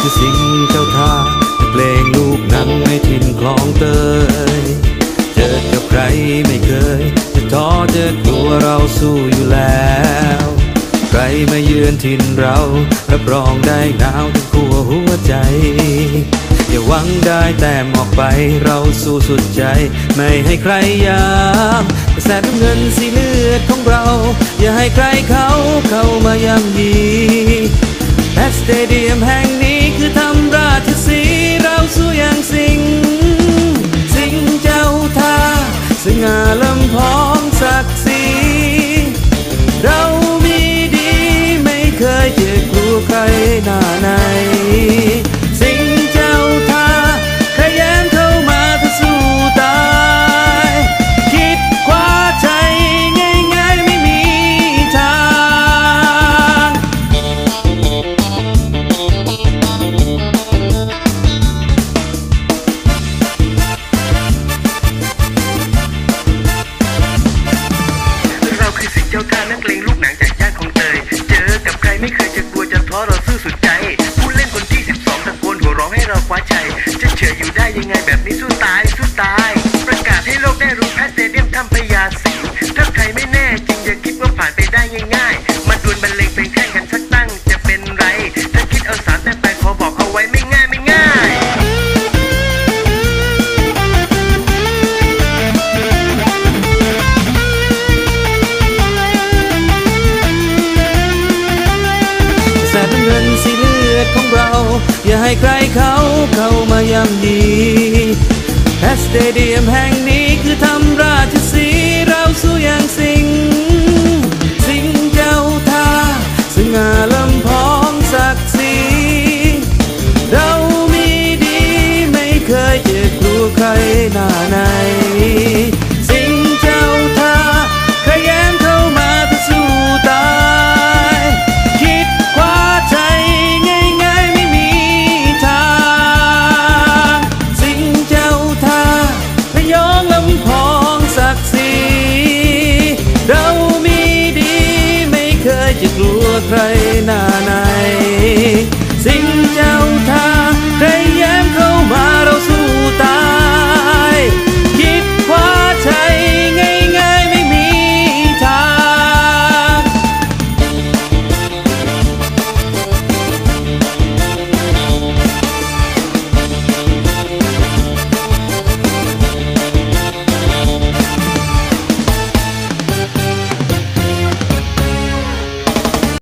คือสิ่งเจ้าท่าเพลงลูกนังในถิ่นคลองเตย เจอกับใครไม่เคย จะท้อจะกลัวเราสู้อยู่แล้ว ใครมาเยือนถิ่นเรารับรองได้หนาวถึงขั้วหัวใจ อย่าหวังได้แต้มออกไปเราสู้สุดใจ ไม่ให้ใครยามแสนเงินสีเลือดของเรา อย่าให้ใครเขาเข้ามาย่ำยีและสเตเดียมแห่งนี้ สุดใจ ผู้เล่นคนที่ 12ตะโกนหัวร้องให้เราคว้าชัยจะเฉยอยู่ได้ยังไงแบบนี้สู้ตายสู้ตาย อย่าให้ใครเขาเข้ามาย่ำดีแพสเตเดียมแห่งนี้คือทำราชสีเราสู้อย่างสิง สิงเจ้าท่าสง่าลำพองศักดิ์ศรีเรามีดีไม่เคยเจ็บกลัใครหน้าน